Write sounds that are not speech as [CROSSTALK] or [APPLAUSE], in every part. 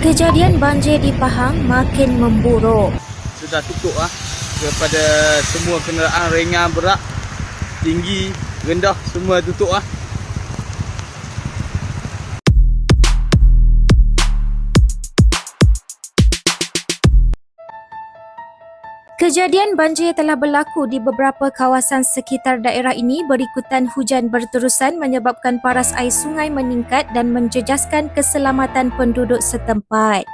Kejadian banjir di Pahang makin memburuk. sudah tutup ah kepada semua kenderaan ringan berat tinggi rendah semua tutup ah Kejadian banjir telah berlaku di beberapa kawasan sekitar daerah ini berikutan hujan berterusan menyebabkan paras air sungai meningkat dan menjejaskan keselamatan penduduk setempat.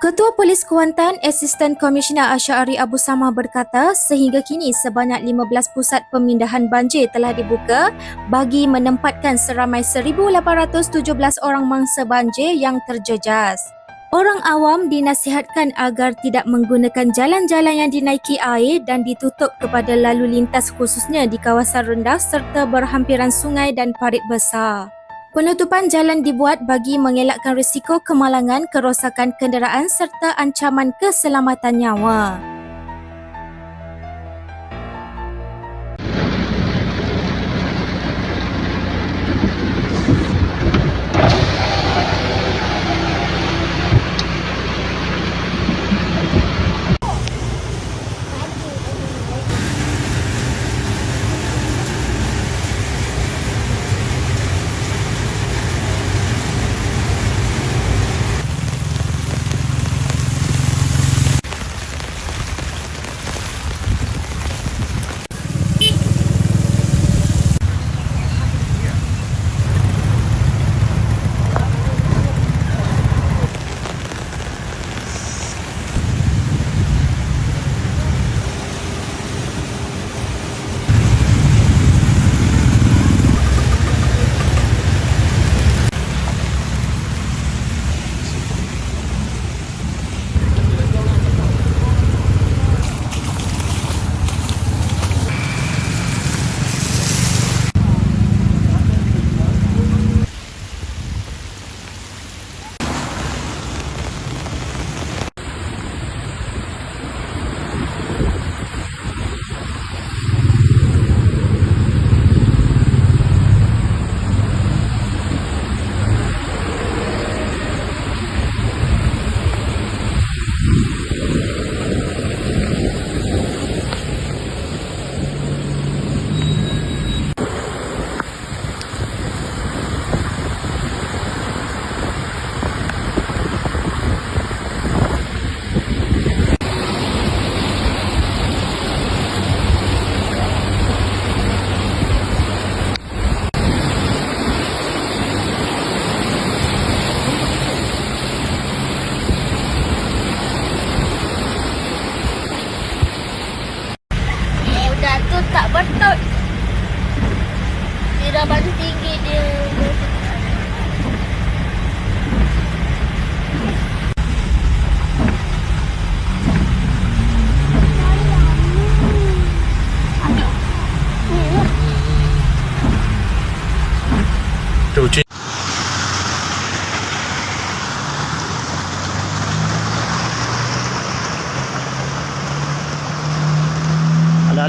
Ketua Polis Kuantan, Asisten Komisioner Asyari Abu Samah berkata sehingga kini sebanyak 15 pusat pemindahan banjir telah dibuka bagi menempatkan seramai 1,817 orang mangsa banjir yang terjejas. Orang awam dinasihatkan agar tidak menggunakan jalan-jalan yang dinaiki air dan ditutup kepada lalu lintas khususnya di kawasan rendah serta berhampiran sungai dan parit besar. Penutupan jalan dibuat bagi mengelakkan risiko kemalangan, kerosakan kenderaan serta ancaman keselamatan nyawa.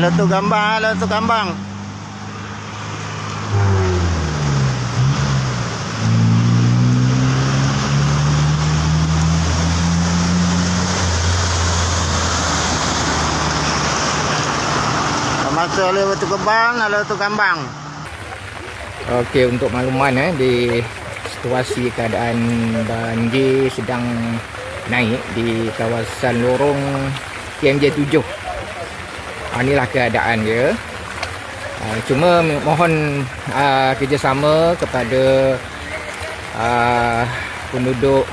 Halo, tu gambang, halo tu gambang. Masuk halo tu kembang, halo tu gambang. Okey untuk makluman eh di situasi keadaan banjir sedang naik di kawasan lorong KMJ 7. Ha, inilah keadaan dia. Ha, cuma mohon uh, kerjasama kepada uh, penduduk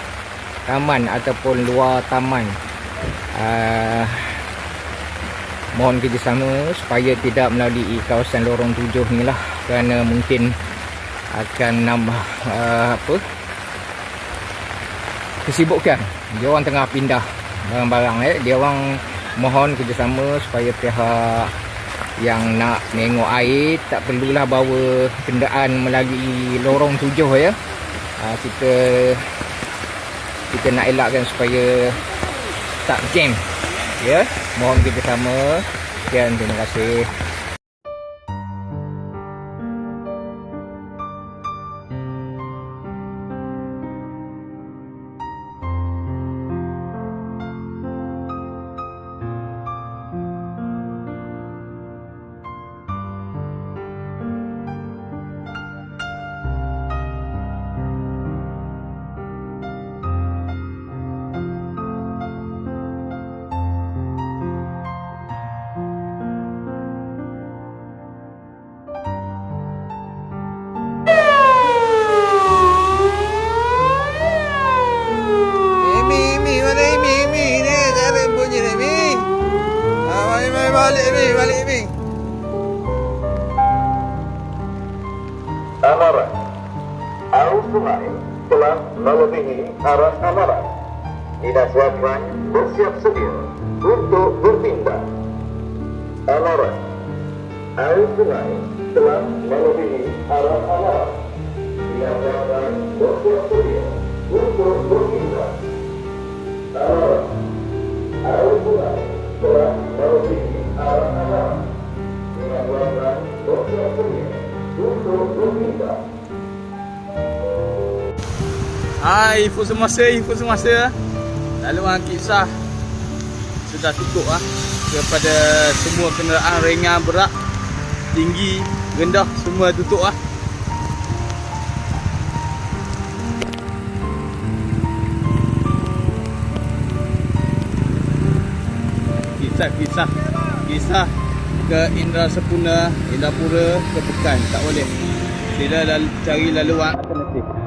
taman ataupun luar taman. Uh, mohon kerjasama supaya tidak melalui kawasan lorong tujuh ni lah kerana mungkin akan nambah uh, apa kesibukan dia orang tengah pindah barang-barang eh dia orang mohon kerjasama supaya pihak yang nak tengok air tak perlulah bawa kenderaan melalui lorong tujuh ya. Uh, kita kita nak elakkan supaya tak jam ya. Mohon kerjasama. Sekian terima kasih melebihi arah amaran. Dinasihatkan bersiap sedia untuk berpindah. Amaran. Air sungai telah melebihi arah amaran. Dinasihatkan bersiap sedia untuk berpindah. Amaran. Air sungai telah melebihi arah amaran. Dinasihatkan bersiap sedia untuk Ah, info semasa, info semasa. Lalu ah kisah sudah tutup ah kepada semua kenderaan ringan berat tinggi rendah semua tutup ah. Kisah-kisah kisah ke Indra Sepuna, Indrapura ke Pekan tak boleh. Sila lal- cari laluan alternatif.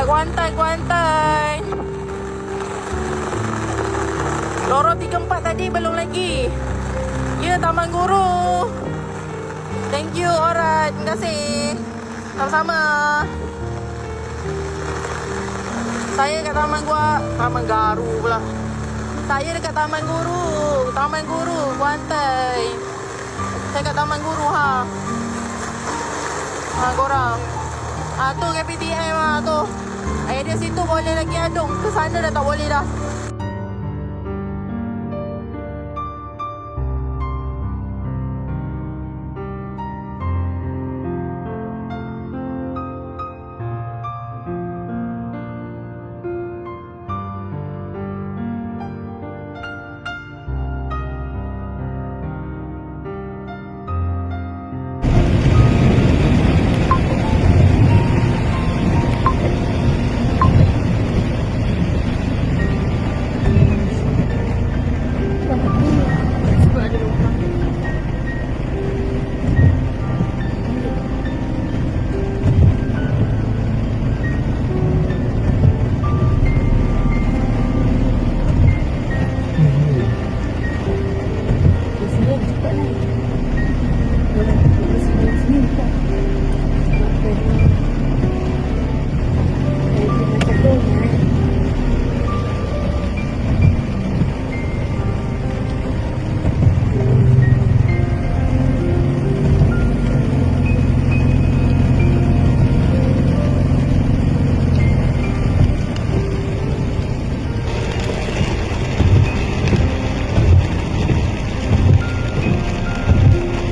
Kuantan, Kuantan. Lorong 34 tadi belum lagi. Ya, Taman Guru. Thank you, alright. Terima kasih. Sama-sama. Saya kat Taman Gua, Taman Garu pula. Saya dekat Taman Guru. Taman Guru, Kuantan. Saya kat Taman Guru, ha. Ha, korang. Ah tu KPTM ah tu. Area situ boleh lagi adung. Ke sana dah tak boleh dah.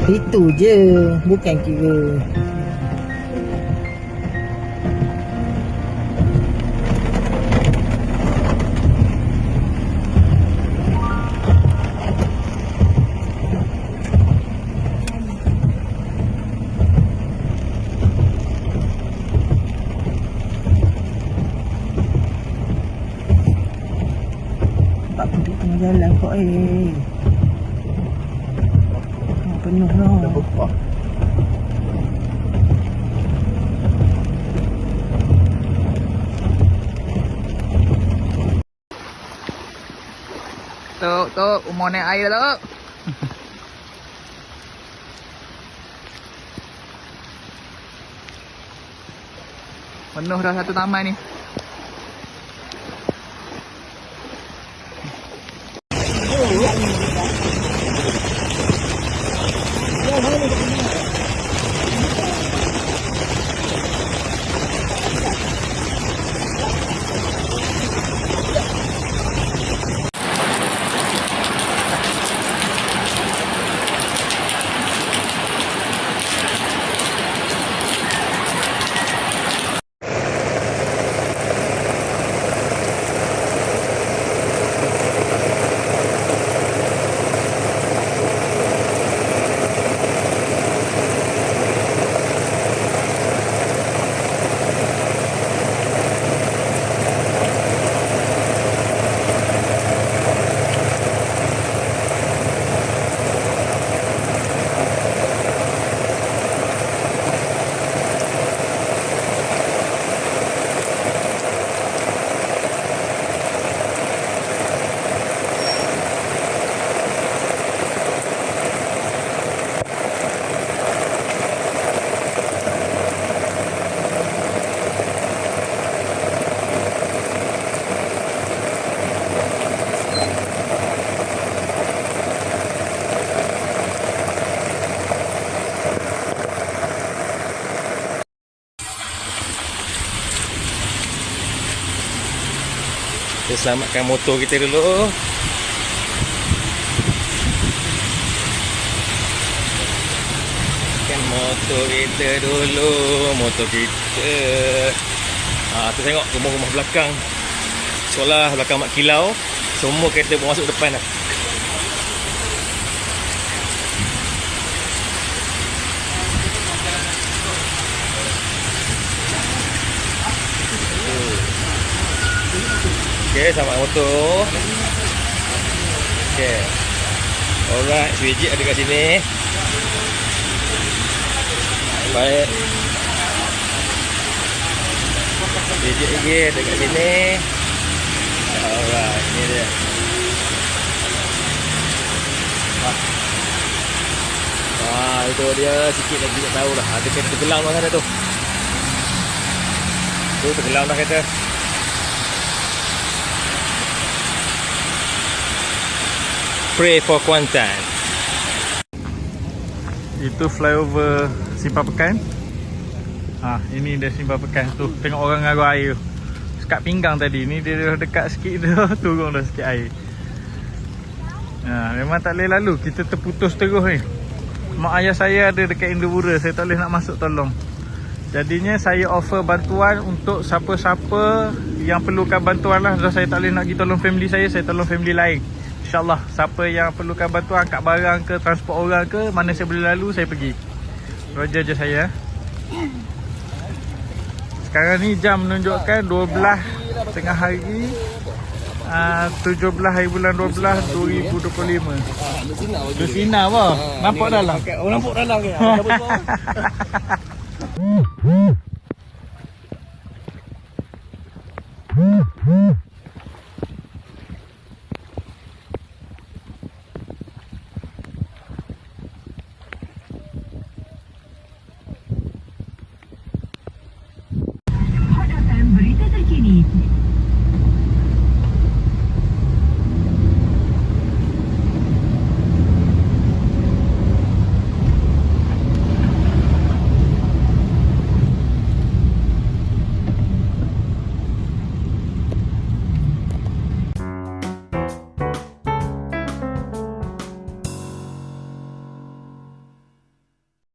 Itu je, bukan kira. Jalan kok eh. Oh, penuh lah. Tok, tok, umur naik air tok. [LAUGHS] Penuh dah satu taman ni. Selamatkan motor kita dulu. Kan motor kita dulu, motor kita. Ah, tu tengok rumah-rumah belakang. Sekolah belakang Mak Kilau. Semua kereta pun masuk depan dah. Okey, selamat motor. Okey. Alright, Switch ada kat sini. Baik. Switch lagi ada kat sini. Alright, ni dia. Wah, itu dia sikit lagi tak tahu lah. Ada kereta tenggelam lah sana tu. Tu tenggelam dah kereta. Pray for Kuantan. Itu flyover Simpang Pekan. Ha, ini dia Simpang Pekan tu. Tengok orang ngaru air. Sekat pinggang tadi. Ni dia dah dekat sikit tu. [LAUGHS] Turun dah sikit air. Ha, memang tak boleh lalu. Kita terputus terus ni. Mak ayah saya ada dekat Indopura. Saya tak boleh nak masuk tolong. Jadinya saya offer bantuan untuk siapa-siapa yang perlukan bantuan lah. Sebab saya tak boleh nak pergi tolong family saya. Saya tolong family lain. InsyaAllah siapa yang perlukan bantuan angkat barang ke transport orang ke mana saya boleh lalu saya pergi. Roger je saya. Sekarang ni jam menunjukkan 12 tengah hari uh, 17 hari bulan 12 2025. Dia sinar apa? Nampak dalam? Oh, nampak dalam [LAUGHS] ke?